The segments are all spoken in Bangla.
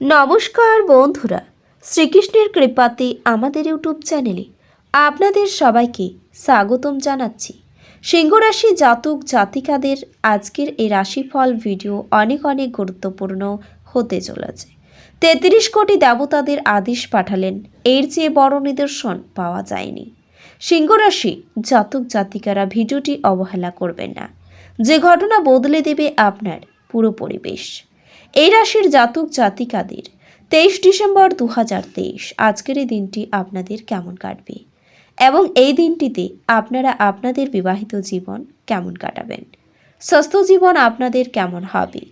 নমস্কার বন্ধুরা, শ্রীকৃষ্ণের কৃপাতে আমাদের ইউটিউব চ্যানেলে আপনাদের সবাইকে স্বাগতম জানাচ্ছি। সিংহরাশি জাতক জাতিকাদের আজকের এই রাশিফল ভিডিও অনেক অনেক গুরুত্বপূর্ণ হতে চলেছে। তেত্রিশ কোটি দেবতাদের আদেশ পাঠালেন, এর চেয়ে বড় নিদর্শন পাওয়া যায়নি। সিংহরাশি জাতক জাতিকারা ভিডিওটি অবহেলা করবেন না। যে ঘটনা বদলে দেবে আপনার পুরো পরিবেশ। এই রাশির জাতক জাতিকাদের তেইশ ডিসেম্বর দু হাজার তেইশ। আজকের এই দিনটি আপনাদের কেমন কাটবে? এবং এই দিনটিতে আপনারা আপনাদের বিবাহিত জীবন কেমন কাটাবেন? স্বাস্থ্য জীবন আপনাদের কেমন হবে?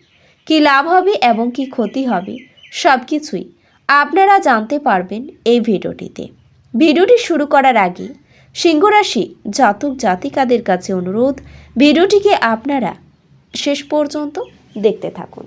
কি লাভ হবে এবং কি ক্ষতি হবে? সব কিছুই আপনারা জানতে পারবেন এই ভিডিওটিতে। ভিডিওটি শুরু করার আগে সিংহরাশি জাতক জাতিকাদের কাছে অনুরোধ, ভিডিওটিকে আপনারা শেষ পর্যন্ত দেখতে থাকুন।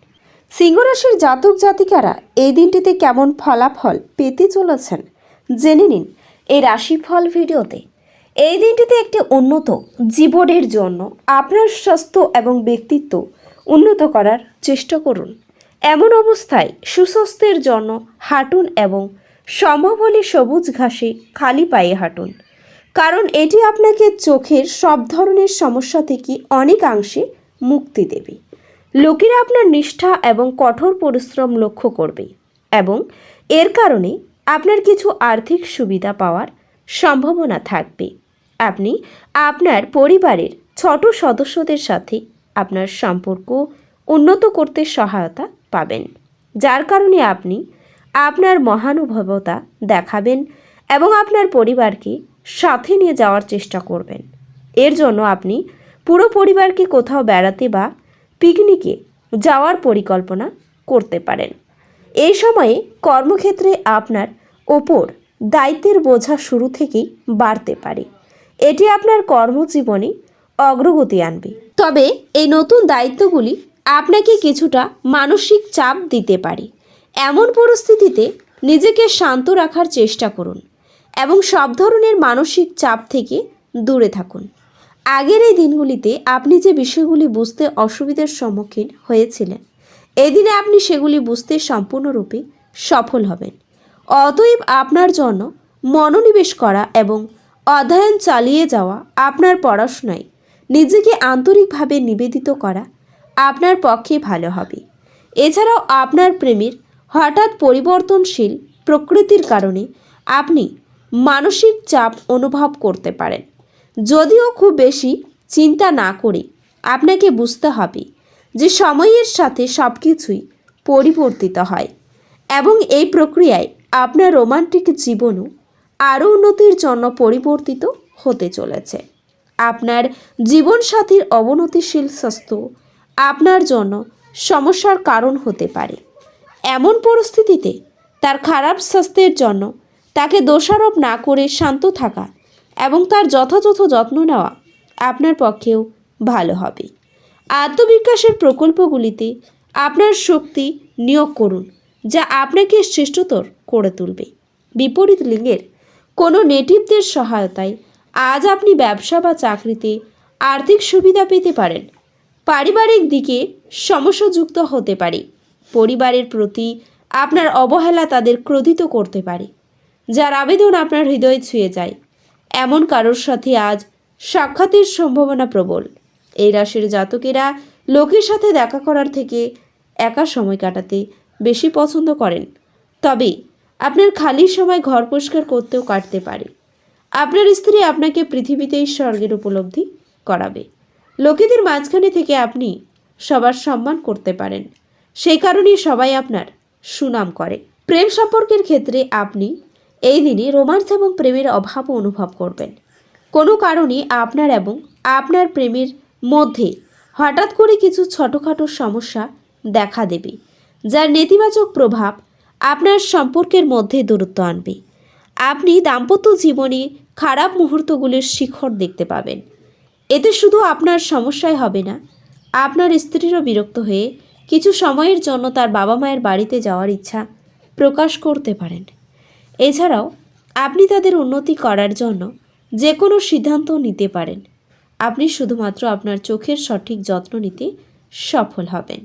সিংহরাশির জাতক জাতিকারা এই দিনটিতে কেমন ফলাফল পেতে চলেছেন জেনে নিন এই রাশিফল ভিডিওতে। এই দিনটিতে একটি উন্নত জীবনের জন্য আপনার স্বাস্থ্য এবং ব্যক্তিত্ব উন্নত করার চেষ্টা করুন। এমন অবস্থায় সুস্বাস্থ্যের জন্য হাঁটুন এবং সম্ভব হলে সবুজ ঘাসে খালি পায়ে হাঁটুন। কারণ এটি আপনাকে চোখের সব ধরনের সমস্যা থেকে অনেকাংশে মুক্তি দেবে। লোকেরা আপনার নিষ্ঠা এবং কঠোর পরিশ্রম লক্ষ্য করবে এবং এর কারণে আপনার কিছু আর্থিক সুবিধা পাওয়ার সম্ভাবনা থাকবে। আপনি আপনার পরিবারের ছোট সদস্যদের সাথে আপনার সম্পর্ক উন্নত করতে সহায়তা পাবেন, যার কারণে আপনি আপনার মহানুভবতা দেখাবেন এবং আপনার পরিবারকে সাথে নিয়ে যাওয়ার চেষ্টা করবেন। এর জন্য আপনি পুরো পরিবারকে কোথাও বেড়াতে বা পিকনিকে যাওয়ার পরিকল্পনা করতে পারেন। এই সময়ে কর্মক্ষেত্রে আপনার ওপর দায়িত্বের বোঝা শুরু থেকেই বাড়তে পারে। এটি আপনার কর্মজীবনে অগ্রগতি আনবে। তবে এই নতুন দায়িত্বগুলি আপনাকে কিছুটা মানসিক চাপ দিতে পারে। এমন পরিস্থিতিতে নিজেকে শান্ত রাখার চেষ্টা করুন এবং সব ধরনের মানসিক চাপ থেকে দূরে থাকুন। আগের এই দিনগুলিতে আপনি যে বিষয়গুলি বুঝতে অসুবিধার সম্মুখীন হয়েছিলেন, এদিনে আপনি সেগুলি বুঝতে সম্পূর্ণরূপে সফল হবেন। অতএব আপনার জন্য মনোনিবেশ করা এবং অধ্যয়ন চালিয়ে যাওয়া আপনার পড়াশোনায় নিজেকে আন্তরিকভাবে নিবেদিত করা আপনার পক্ষে ভালো হবে। এছাড়াও আপনার প্রেমের হঠাৎ পরিবর্তনশীল প্রকৃতির কারণে আপনি মানসিক চাপ অনুভব করতে পারেন। যদিও খুব বেশি চিন্তা না করে আপনাকে বুঝতে হবে যে সময়ের সাথে সব কিছুই পরিবর্তিত হয় এবং এই প্রক্রিয়ায় আপনার রোমান্টিক জীবনও আরও উন্নতির জন্য পরিবর্তিত হতে চলেছে। আপনার জীবনসাথীর অবনতিশীল স্বাস্থ্য আপনার জন্য সমস্যার কারণ হতে পারে। এমন পরিস্থিতিতে তার খারাপ স্বাস্থ্যের জন্য তাকে দোষারোপ না করে শান্ত থাকা এবং তার যথাযথ যত্ন নেওয়া আপনার পক্ষেও ভালো হবে। আত্মবিকাশের প্রকল্পগুলিতে আপনার শক্তি নিয়োগ করুন, যা আপনাকে শ্রেষ্ঠতর করে তুলবে। বিপরীত লিঙ্গের কোনো নেটিভদের সহায়তায় আজ আপনি ব্যবসা বা চাকরিতে আর্থিক সুবিধা পেতে পারেন। পারিবারিক দিকে সমস্যাযুক্ত হতে পারে। পরিবারের প্রতি আপনার অবহেলা তাদের ক্রোধিত করতে পারে, যার আবেদন আপনার হৃদয়ে ছুঁয়ে যায়। এমন কারোর সাথে আজ সাক্ষাতের সম্ভাবনা প্রবল। এই রাশির জাতকেরা লোকের সাথে দেখা করার থেকে একা সময় কাটাতে বেশি পছন্দ করেন। তবে আপনার খালি সময় ঘর পরিষ্কার করতেও কাটতে পারে। আপনার স্ত্রী আপনাকে পৃথিবীতেই স্বর্গের উপলব্ধি করাবে। লোকেদের মাঝখানে থেকে আপনি সবার সম্মান করতে পারেন। সেই কারণেই সবাই আপনার সুনাম করে। প্রেম সম্পর্কের ক্ষেত্রে আপনি এই দিনে রোমান্স এবং প্রেমের অভাবও অনুভব করবেন। কোনো কারণে আপনার এবং আপনার প্রেমের মধ্যে হঠাৎ করে কিছু ছোটোখাটো সমস্যা দেখা দেবে, যার নেতিবাচক প্রভাব আপনার সম্পর্কের মধ্যে দূরত্ব আনবে। আপনি দাম্পত্য জীবনে খারাপ মুহূর্তগুলির শিখর দেখতে পাবেন। এতে শুধু আপনার সমস্যাই হবে না, আপনার স্ত্রীরও বিরক্ত হয়ে কিছু সময়ের জন্য তার বাবা মায়ের বাড়িতে যাওয়ার ইচ্ছা প্রকাশ করতে পারেন। এছাড়াও, আপনি তাদের উন্নতি করার জন্য যে কোনো সিদ্ধান্ত নিতে পারেন। আপনি শুধুমাত্র আপনার চোখের সঠিক যত্ন নিতে সফল হবেন।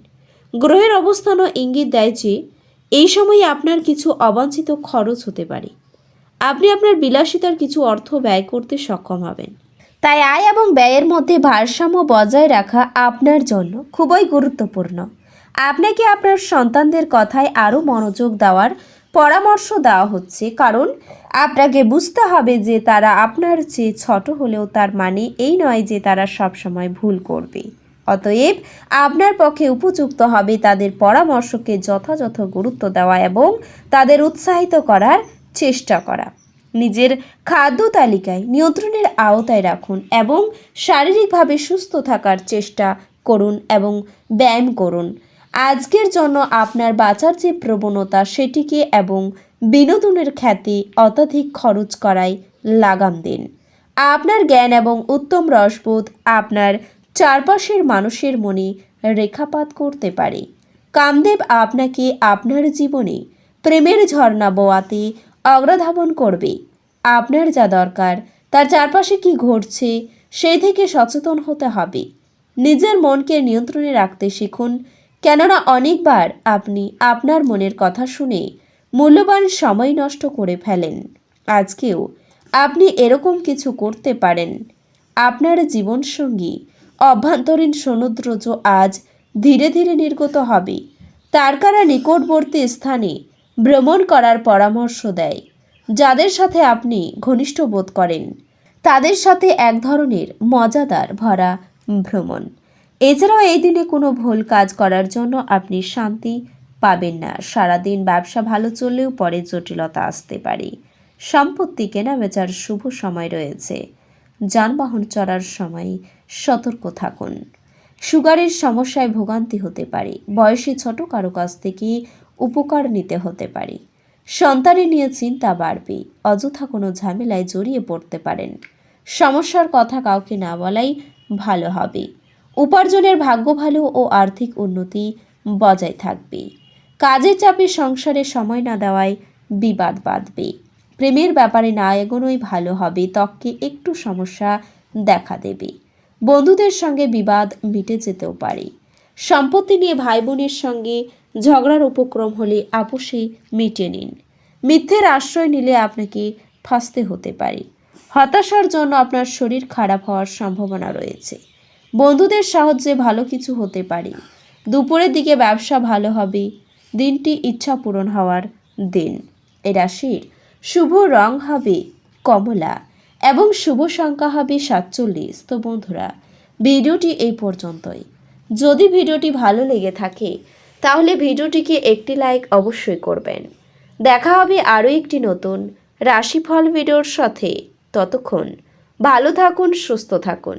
গ্রহের অবস্থানও ইঙ্গিত দেয় যে, এই সময়ে আপনার কিছু অবাঞ্ছিত খরচ হতে পারে। আপনি আপনার বিলাসিতার কিছু অর্থ ব্যয় করতে সক্ষম হবেন। তাই আয় এবং ব্যয়ের মধ্যে ভারসাম্য বজায় রাখা আপনার জন্য খুবই গুরুত্বপূর্ণ। আপনাকে আপনার সন্তানদের কথায় আরও মনোযোগ দেওয়ার পরামর্শ দেওয়া হচ্ছে, কারণ আপনাকে বুঝতে হবে যে তারা আপনার চেয়ে ছোট হলেও তার মানে এই নয় যে তারা সবসময় ভুল করবে। অতএব আপনার পক্ষে উপযুক্ত হবে তাদের পরামর্শকে যথাযথ গুরুত্ব দেওয়া এবং তাদের উৎসাহিত করার চেষ্টা করা। নিজের খাদ্য তালিকায় নিয়ন্ত্রণের আওতায় রাখুন এবং শারীরিকভাবে সুস্থ থাকার চেষ্টা করুন এবং ব্যায়াম করুন। আজকের জন্য আপনার বাঁচার যে প্রবণতা সেটিকে এবং বিনোদনের খ্যাতি অত্যাধিক খরচ করায় লাগাম দিন। আপনার জ্ঞান এবং উত্তম রসবোধ আপনার চারপাশের মানুষের মনে রেখাপাত করতে পারে। কামদেব আপনাকে আপনার জীবনে প্রেমের ঝর্ণা বোয়াতে অগ্রধাবন করবে। আপনার যা দরকার, তার চারপাশে কি ঘটছে, সেই থেকে সচেতন হতে হবে। নিজের মনকে নিয়ন্ত্রণে রাখতে শিখুন কেননা অনেকবার আপনি আপনার মনের কথা শুনে মূল্যবান সময় নষ্ট করে ফেলেন। আজকেও আপনি এরকম কিছু করতে পারেন। আপনার জীবনসঙ্গী, অভ্যন্তরীণ সমুদ্রজ আজ ধীরে ধীরে নির্গত হবে। তারকারা নিকটবর্তী স্থানে ভ্রমণ করার পরামর্শ দেয়, যাদের সাথে আপনি ঘনিষ্ঠ বোধ করেন, তাদের সাথে এক ধরনের মজাদার ভরা ভ্রমণ। এছাড়াও এই দিনে কোনো ভুল কাজ করার জন্য আপনি শান্তি পাবেন না। সারাদিন ব্যবসা ভালো চললেও পরে জটিলতা আসতে পারে। সম্পত্তি কেনা বেচার শুভ সময় রয়েছে। যানবাহন চড়ার সময় সতর্ক থাকুন। সুগারের সমস্যায় ভোগান্তি হতে পারে। বয়সী ছোট কারও কাছ থেকে উপকার নিতে হতে পারে। সন্তানে নিয়ে চিন্তা বাড়বে। অযথা কোনো ঝামেলায় জড়িয়ে পড়তে পারেন। সমস্যার কথা কাউকে না বলাই ভালো হবে। উপার্জনের ভাগ্য ভালো ও আর্থিক উন্নতি বজায় থাকবে। কাজের চাপে সংসারে সময় না দেওয়ায় বিবাদ বাঁধবে। প্রেমের ব্যাপারে না এগোনোই ভালো হবে, ত্বককে একটু সমস্যা দেখা দেবে। বন্ধুদের সঙ্গে বিবাদ মিটে যেতেও পারে। সম্পত্তি নিয়ে ভাই বোনের সঙ্গে ঝগড়ার উপক্রম হলে আপোষে মিটে নিন। মিথ্যের আশ্রয় নিলে আপনাকে ফাঁসতে হতে পারে। হতাশার জন্য আপনার শরীর খারাপ হওয়ার সম্ভাবনা রয়েছে। বন্ধুদের সাহায্যে ভালো কিছু হতে পারে। দুপুরের দিকে ব্যবসা ভালো হবে। দিনটি ইচ্ছা পূরণ হওয়ার দিন। এ রাশির শুভ রং হবে কমলা এবং শুভ সংখ্যা হবে সাতচল্লিশ। তো বন্ধুরা, ভিডিওটি এই পর্যন্তই। যদি ভিডিওটি ভালো লেগে থাকে, তাহলে ভিডিওটিকে একটি লাইক অবশ্যই করবেন। দেখা হবে আরও একটি নতুন রাশিফল ভিডিওর সাথে। ততক্ষণ ভালো থাকুন, সুস্থ থাকুন।